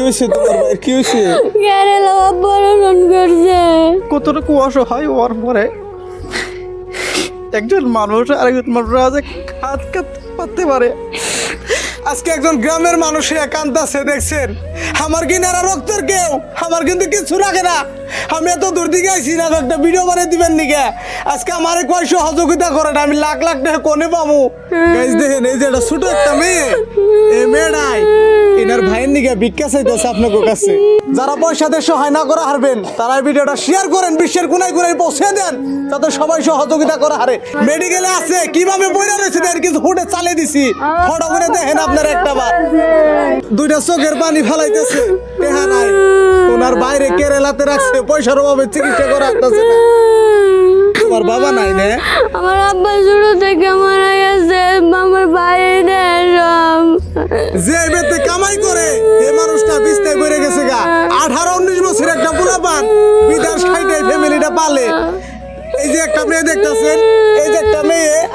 হয়েছে তোমার ভাই? কি হয়েছে? কেরালা অপারেশন করছে। কতটুকু অসহায় হওয়ার পরে? একজন মানুষ আরেকজন মানুষ যে খাত খাত পারতে পারে। আজকে একজন গ্রামের মানুষে একান্ত আছে দেখছেন? আমার কিনারা রক্তের কেউ আমার কিন্তু কিছু রাখে না। আমি এত দূর দিকে আইছি না, একটা ভিডিও বানিয়ে দিবেন নিকে? আজকে আমার কয় সহযোগিতা করেন আমি লাখ লাখ টাকা কোনে পাবো? গাইজ দেখেন, এই যে এটা ছোট একটা মেয়ে এই মেয়েটাই এনার ভাইয়ের নিকে ভিক্ষা চাইতেছে আপনাকে কাছে। যারা পয়সা দিয়ে সহায় না করা হারবেন, তারা ভিডিওটা শেয়ার করেন, বিশ্বের কোনায় কোনায় পৌঁছে দেন যাতে সবাই সহযোগিতা করা হারে। মেডিকেলে আছে, কীভাবে বইরা রয়েছে দেন কিছু ফুটে চালিয়ে দিছি। ফটো করে দেখেন আপনার একটা বার। দুইটা চোখের পানি ফেলাইতেছে, টেহা নাই। ওনার বাইরে কেরালাতে রাখছে পয়সার অভাবে চিকিৎসা করা আসতেছে না। তোমার বাবা নাই না? আমার আব্বা ছোট থেকে মারা গেছে আমার নেই সব। যে বেতে কামাই করে এই মানুষটা বিস্তায় বেড়ে গেছে গা। আঠারো উনিশ বছর একটা পোলা পান বিদার সাইডে ফ্যামিলিটা পালে। এই যে একটা মেয়ে দেখতেছেন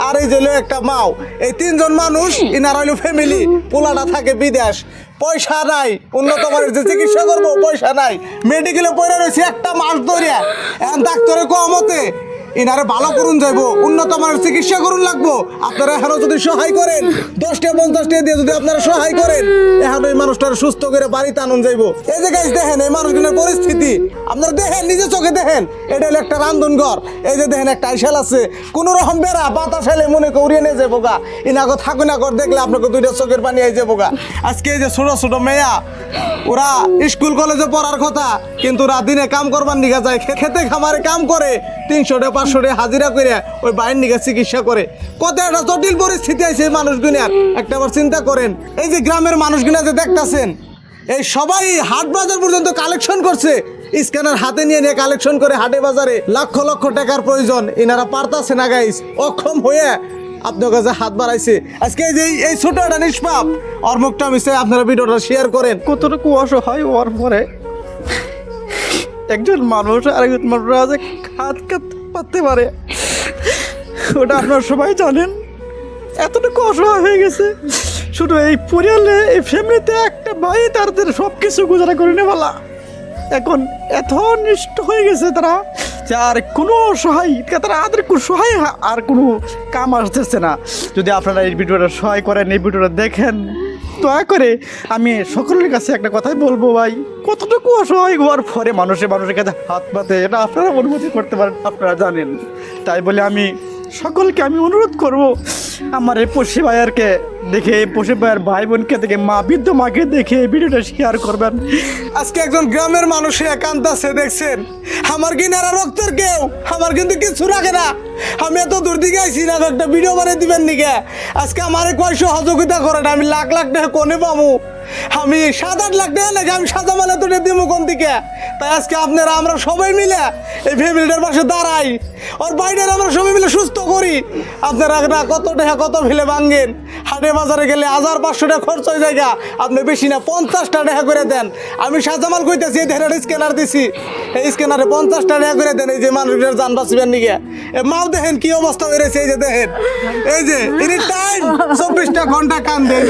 আর এই জেলে একটা মাও। এই তিনজন মানুষ ইনার হইল ফ্যামিলি পোলাটা থাকে বিদেশ। পয়সা নাই উন্নত করে যে চিকিৎসা করব পয়সা নাই। মেডিকেলে পড়ে রয়েছে একটা মাস ধরিয়া। এখন ডাক্তারের কমতে ইনারে ভালো করুন যাইবো, উন্নত মানের চিকিৎসা করুন লাগবো। আপনারা এখনও যদি সহায় করেন, দশটা, পঞ্চাশটা দিয়ে যদি আপনারা সহায় করেন, এখন ওই মানুষটার সুস্থ করে বাড়িতে আনুন যাইবো। এই যে গাছ দেখেন, এই মানুষগুলোর পরিস্থিতি। আপনারা দেখেন, নিজে চোখে দেখেন, এটা হলো একটা রান্ধন ঘর। এই যে দেখেন, একটা আইসাল আছে। কোন রকম বেড়া, বাতাস এলে মনে করিয়ে নিয়ে যাব গা। ইনাকে থাকু না কর, দেখলে আপনাকে দুইটা চোখের পানি আই যাব গা। আজকে এই যে ছোট ছোট মেয়া, ওরা স্কুল, কলেজে পড়ার কথা, কিন্তু ওরা দিনে কাম করবার নিগা যায় খেতে খামারে কাম করে তিনশো টাকা পাঁচশো টাকা হাজিরা করে ওই বাইরের নিগা চিকিৎসা করে। কত একটা জটিল পরিস্থিতি আছে এই মানুষগুলার একটা বার চিন্তা করেন, এই যে গ্রামের মানুষগুলা যে দেখতাছেন, এই সবাই হাট বাজার পর্যন্ত কালেকশন করছে। স্ক্যানার হাতে নিয়ে নিয়ে কালেকশন করে হাটে বাজারে লক্ষ লক্ষ টাকার প্রয়োজন। এনারা পারতাছে না গাইস অক্ষম হয়ে আপনার কাছে হাত বাড়াইছে। আজকে এই যে এই- ছোট একটা নিষ্পাপ। ওর মুখটা মিশে আপনারা ভিডিওটা শেয়ার করেন। কতটুকু অসহায় হওয়ার পরে। একজন মানুষ, আরেকজন মানুষ যে খাত খাত পারতে পারে। ওটা আপনারা সবাই জানেন। এতটুকু অসহায় হয়ে গেছে। শুধু এই পরিয়ালে, এই ফ্যামিলিতে একটা ভাই তাদের সব কিছু গুজারা করে নেওয়ালা এখন এত নিষ্ঠ হয়ে গেছে তারা, যে আর কোনো সহায় তারা আদের কোনো সহায় আর কোনো কাম আসতেছে না। যদি আপনারা এই ভিডিওটা সহায় করেন, এই ভিডিওটা দেখেন। দয়া করে আমি সকলের কাছে একটা কথাই বলব ভাই। কতটুকু অসহায় হওয়ার পরে মানুষের মানুষের কাছে হাত পাতে এটা আপনারা অনুমতি করতে পারেন, আপনারা জানেন। তাই বলে আমি সকলকে আমি অনুরোধ করব, আমার এই পশি ভাইয়ারকে দেখে, এই পশি ভাইয়ের ভাই বোনকে দেখে, মা বৃদ্ধ মাকে দেখে এই ভিডিওটা শেয়ার করবেন। আজকে একজন গ্রামের মানুষে একান্ত আছে, দেখছেন? আমার কি নারা রক্তের কেউ, আমার কিন্তু কিছু রাখে না। আমি এত দূর দিকে আইছি না, একটা ভিডিও বানিয়ে দিবেন নিকে? আজকে আমার কয় সহযোগিতা করেন আমি লাখ লাখ টাকা কোনে পাবো? আমি সাত আট লাখ টাকা নাকি আমি সাদা মালা তুলে দিব কোন দিকে? তাই আজকে আপনারা, আমরা সবাই মিলে এই ফ্যামিলিটার পাশে দাঁড়াই। ওর বাইরের আমরা সবাই মিলে সুস্থ করি। আপনারা না কত টাকা কত ফেলে ভাঙ্গেন হাটে বাজারে গেলে হাজার পাঁচশো টাকা খরচ হয়ে যায়। আপনি বেশি না, পঞ্চাশটা টাকা করে দেন। আমি সাজামাল কইতেছি, এই দেখেন স্ক্যানার দিছি। এই স্ক্যানারে পঞ্চাশটা টাকা করে দেন, এই যে মানুষের যান বাঁচবেন নিকে মাও দেখেন কি অবস্থা বেড়েছে এই যে দেখেন। এই যে এনি টাইম চব্বিশটা ঘণ্টা কান দেন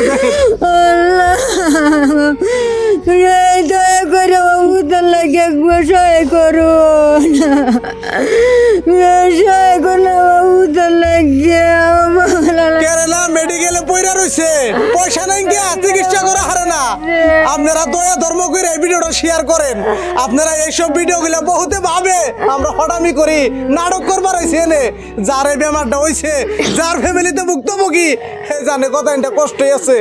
দয়া করে বাবুদের লাগে সহায় করুন। কেরালা মেডিকেলে পয়রা রইছে। পয়সা নাই চিকিৎসা করা হারে না। আপনারা দয়া ধর্ম করে এই ভিডিওটা শেয়ার করেন। আপনারা এইসব বহুতে ভাবে। আমরা করি, নাটক করবার হইছে এনে। যার এই বেমারটা হইছে, যার ফ্যামিলিতে ভুক্তভোগী, হে জানে কথা এটা কষ্টই আছে।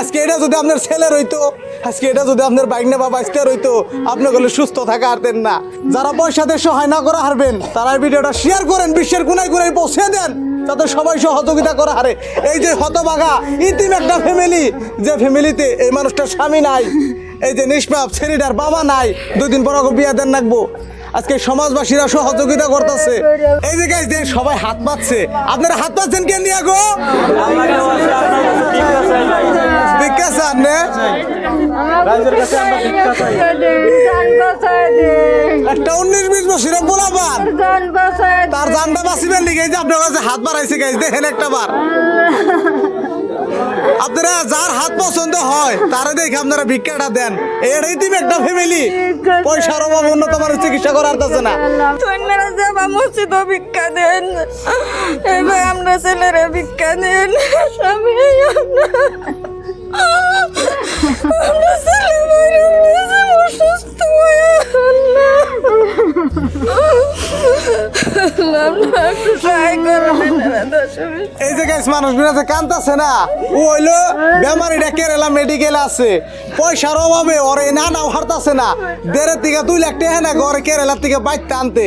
আজকে এটা যদি আপনার ছেলের হইতো আজকে এটা যদি আপনার বাইক না বা বাইস্টার হইতো আপনি বলে সুস্থ থাকা হারতেন না। যারা পয়সা দিয়ে সহায় না করা হারবেন, তারা ভিডিওটা শেয়ার করেন, বিশ্বের কোনায় কোনায় পৌঁছে দেন, যাতে সবাই সহযোগিতা করা হারে। এই যে হতবাগা ইতিম একটা ফ্যামিলি যে ফ্যামিলিতে এই মানুষটার স্বামী নাই এই যে নিষ্পাপ ছেলেটার বাবা নাই দুই দিন পর বিয়া দেন রাখব আজকে সমাজবাসীরা সহযোগিতা করতেছে। এই যে গাইজ দেখ সবাই হাত পাচ্ছে আপনারা হাত পাচ্ছেন কেন নিয়ে গো? ভিক্ষা চান একটা উনিশ বিশ বছরের তার জানটা বাঁচিবেন এই যে আপনার কাছে হাত বাড়াইছে গাইজ দেখেন একটা বার। আপনারা যার হাত পছন্দ হয় তারা দেখে আপনারা ভিক্ষাটা দেন। এটাই তুমি একটা ফ্যামিলি পয়সার অভাব উন্নত মানের চিকিৎসা করার আছে না। যাবা ভিক্ষা দেন। এবার আমরা ছেলেরা ভিক্ষা দেন। স্বামী এই যে গাইস মানুষ বিরাতে কান্তাছে না, ও হইল বেমারিটা কেরালা মেডিকেল আছে। পয়সার অভাবে ওরে না নাও হারতাছে না। দেড়ের থেকে দুই লাখ টাকা না ঘরে কেরালার থেকে বাইতে আনতে।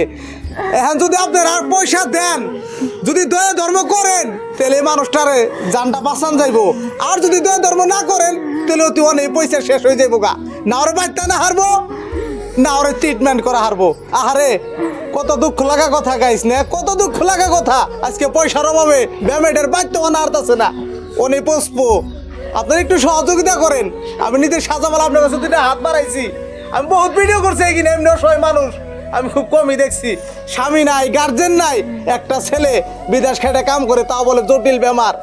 এখন যদি আপনার আর পয়সা দেন, যদি দয়া ধর্ম করেন, তাহলে এই মানুষটারে জানটা বাঁচান যাইবো। আর যদি দয়া ধর্ম না করেন, তাহলে অতি অনেক পয়সা শেষ হয়ে যাইবো গা। না ওরে বাইতে না হারবো। না, ওরে ট্রিটমেন্ট করা হারবো। আহারে, কত দুঃখ লাগা কথা গাইস, না? কত দুঃখ লাগা কথা। আজকে পয়সার অভাবে ব্যামেটের বাধ্য আনা হারতাছে না। অনেক পোষবো আপনারা একটু সহযোগিতা করেন। আমি নিজের সাজামাল আপনার কাছে দুইটা হাত বাড়াইছি। আমি বহুত ভিডিও করছি এখানে, এমনি অসহায় মানুষ। আমি খুব কমই দেখছি। স্বামী নাই গার্জেন নাই, একটা ছেলে বিদেশ খেটে কাম করে, তাও বলে জটিল বেমার।